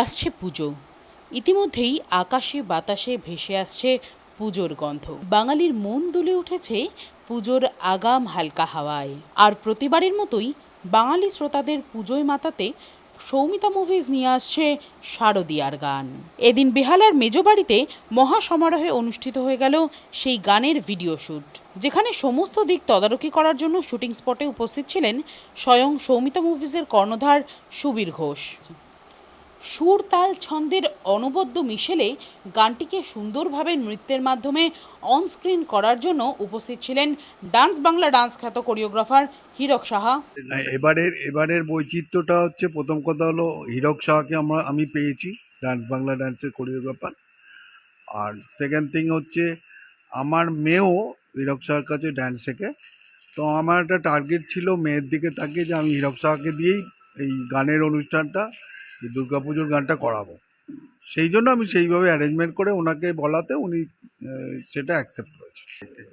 আসছে পুজো। ইতিমধ্যেই আকাশে বাতাসে ভেসে আসছে পুজোর গন্ধ। বাঙালির মন দুলে উঠেছে পুজোর আগাম হালকা হাওয়ায়। আর প্রতিবারের মতোই বাঙালি শ্রোতাদের পুজোয় মাতাতে সৌমিতা মুভিজ নিয়ে আসছে শারদিয়ার গান। এদিন বেহালার মেজবাড়িতে মহাসমারোহে অনুষ্ঠিত হয়ে গেল সেই গানের ভিডিও শ্যুট যেখানে সমস্ত দিক তদারকি করার জন্য শুটিং স্পটে উপস্থিত ছিলেন স্বয়ং সৌমিতা মুভিজের কর্ণধার সুবীর ঘোষ। সুর তাল ছন্দের অনবদ্য মিশেলে গানটিকে সুন্দরভাবে নৃত্যের মাধ্যমে অন স্ক্রিন করার জন্য উপস্থিত ছিলেন ডান্স বাংলা ডান্স খ্যাত কোরিওগ্রাফার হীরক সাহা। এবারের এবারের বৈচিত্র্যটা হচ্ছে প্রথম কথা হলো হীরক শাহকে আমরা, আমি পেয়েছি ডান্স বাংলা ডান্সের কোরিওগ্রাফার। আর সেকেন্ড থিং হচ্ছে আমার মেয়েও হীরক শাহর কাছে ডান্স শেখে। তো আমার একটা টার্গেট ছিল মেয়ের দিকে তাকিয়ে যে আমি হীরক শাহকে দিয়েই এই গানের অনুষ্ঠানটা এই দুর্গাপুজোর গানটা করাবো। সেই জন্য আমি সেইভাবে অ্যারেঞ্জমেন্ট করে ওনাকে বলাতে উনি সেটা অ্যাকসেপ্ট করেছে।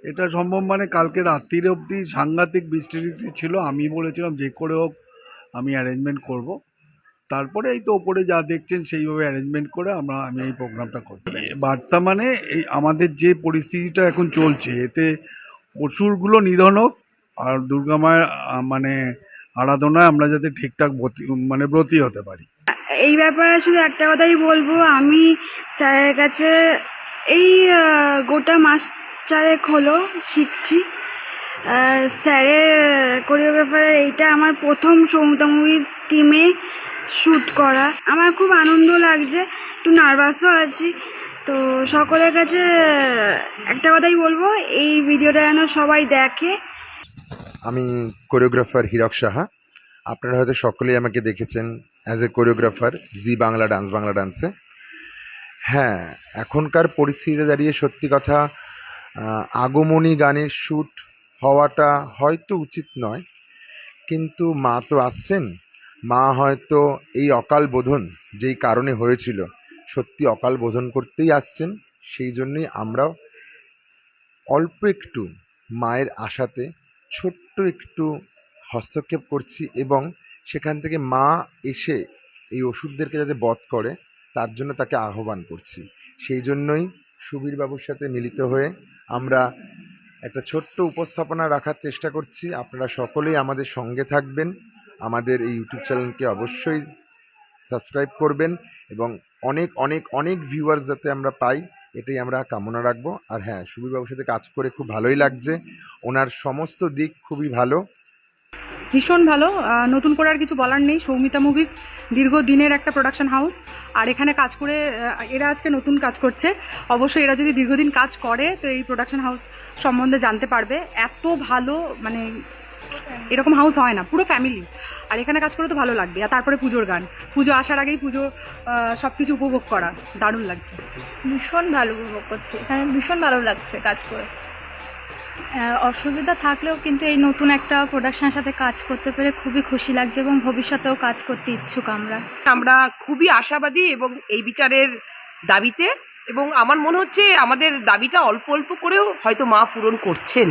এটা সম্ভব মানে কালকে রাত্রির অবধি সাংঘাতিক বৃষ্টি টিষ্টি ছিল, আমি বলেছিলাম যে করে হোক আমি অ্যারেঞ্জমেন্ট করব। তারপরে এই তো ওপরে যা দেখছেন সেইভাবে অ্যারেঞ্জমেন্ট করে আমরা, আমি এই প্রোগ্রামটা করতে বার্তা মানে এই আমাদের যে পরিস্থিতিটা এখন চলছে, এতে অসুরগুলো নিধন হোক আর দুর্গা মায়ের মানে আরাধনায় আমরা যাতে ঠিকঠাক মানে ব্রতী হতে পারি। এই ব্যাপারে শুধু একটা কথাই বলব, আমি স্যারের কাছে এই গোটা মাস চারেক হলো শিখছি। স্যারের কোরিওগ্রাফারের এইটা আমার প্রথম সৌমিতা মুভিজ টিমে শ্যুট করা। আমার খুব আনন্দ লাগছে, একটু নার্ভাসও আছি। তো সকলের কাছে একটা কথাই বলব, এই ভিডিওটা যেন সবাই দেখে। আমি কোরিওগ্রাফার হীরক সাহা। আপনারা হয়তো সকলেই আমাকে দেখেছেন as a choreographer Zee Bangla dance Bangla ডান্সে হ্যাঁ এখনকার পরিস্থিতিতে দাঁড়িয়ে সত্যি কথা আগমনী গানের শ্যুট হওয়াটা হয়তো উচিত নয়, কিন্তু মা তো আসছেন। মা হয়তো এই অকাল বোধন যেই কারণে হয়েছিল, সত্যি অকাল বোধন করতেই আসছেন, সেই জন্যই আমরাও অল্প একটু মায়ের আশাতে, ছোট্ট একটু হস্তক্ষেপ করছি এবং সেখান থেকে মা এসে এই ওষুধদেরকে যাতে বধ করে, তার জন্য তাকে আহ্বান করছি। সেই জন্যই সুবীর বাবুর সাথে মিলিত হয়ে আমরা একটা ছোট্ট উপস্থাপনা রাখার চেষ্টা করছি। আপনারা সকলেই আমাদের সঙ্গে থাকবেন। আমাদের এই ইউটিউব চ্যানেলকে অবশ্যই সাবস্ক্রাইব করবেন এবং অনেক অনেক অনেক ভিউয়ার্স যাতে আমরা পাই, এটাই আমরা কামনা রাখব। আর হ্যাঁ সুবীর বাবুর সাথে কাজ করে খুব ভালোই লাগছে। ওনার সমস্ত দিক খুবই ভালো। ভীষণ ভালো। নতুন করে আর কিছু বলার নেই। সৌমিতা মুভিজ দীর্ঘদিনের একটা প্রোডাকশন হাউস আর এখানে কাজ করে এরা আজকে নতুন কাজ করছে। অবশ্যই এরা যদি দীর্ঘদিন কাজ করে, তো এই প্রোডাকশন হাউস সম্বন্ধে জানতে পারবে। এত ভালো মানে এরকম হাউস হয় না। পুরো ফ্যামিলি আর এখানে কাজ করে তো ভালো লাগবে। আর তারপরে পুজোর গান। পুজো আসার আগেই পুজো সব কিছু উপভোগ করা। দারুণ লাগছে। ভীষণ ভালো উপভোগ করছে। এখানে ভীষণ ভালো লাগছে কাজ করে। অসুবিধা থাকলেও কিন্তু এই নতুন একটা প্রোডাকশনের সাথে কাজ করতে পেরে খুবই খুশি লাগছে এবং ভবিষ্যতেও কাজ করতে ইচ্ছুক আমরা। আমরা খুবই আশাবাদী এবং এই বিচারের দাবিতে এবং আমার মনে হচ্ছে আমাদের দাবিটা অল্প অল্প করেও হয়তো মা পূরণ করছেন।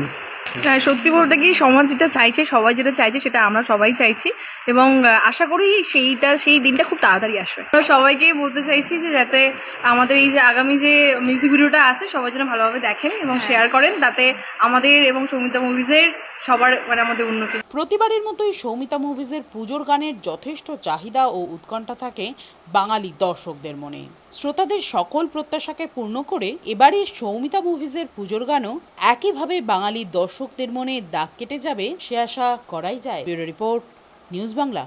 সত্যি বলতে কি সমাজ যেটা চাইছে সবাই যেটা চাইছে সেটা আমরা সবাই চাইছি। এবং আশা করি সেইটা সেই দিনটা খুব তাড়াতাড়ি আসবে। আমরা সবাইকেই বলতে চাইছি যে যাতে আমাদের এই যে আগামী যে মিউজিক ভিডিওটা আছে সবাই যেন ভালোভাবে দেখেন এবং শেয়ার করেন তাতে আমাদের এবং সৌমিতা মুভিজের সবার মানে আমাদের উন্নতি প্রতিবারের মতোই সৌমিতা মুভিজের পুজোর গানের যথেষ্ট চাহিদা ও উৎকণ্ঠা থাকে বাঙালি দর্শকদের মনে। শ্রোতাদের সকল প্রত্যাশাকে পূর্ণ করে এবারে সৌমিতা মুভিজের পুজোর গানও একইভাবে বাঙালি দর্শকদের মনে দাগ কেটে যাবে, সে আশা করাই যায়। Bureau report, news Bangla.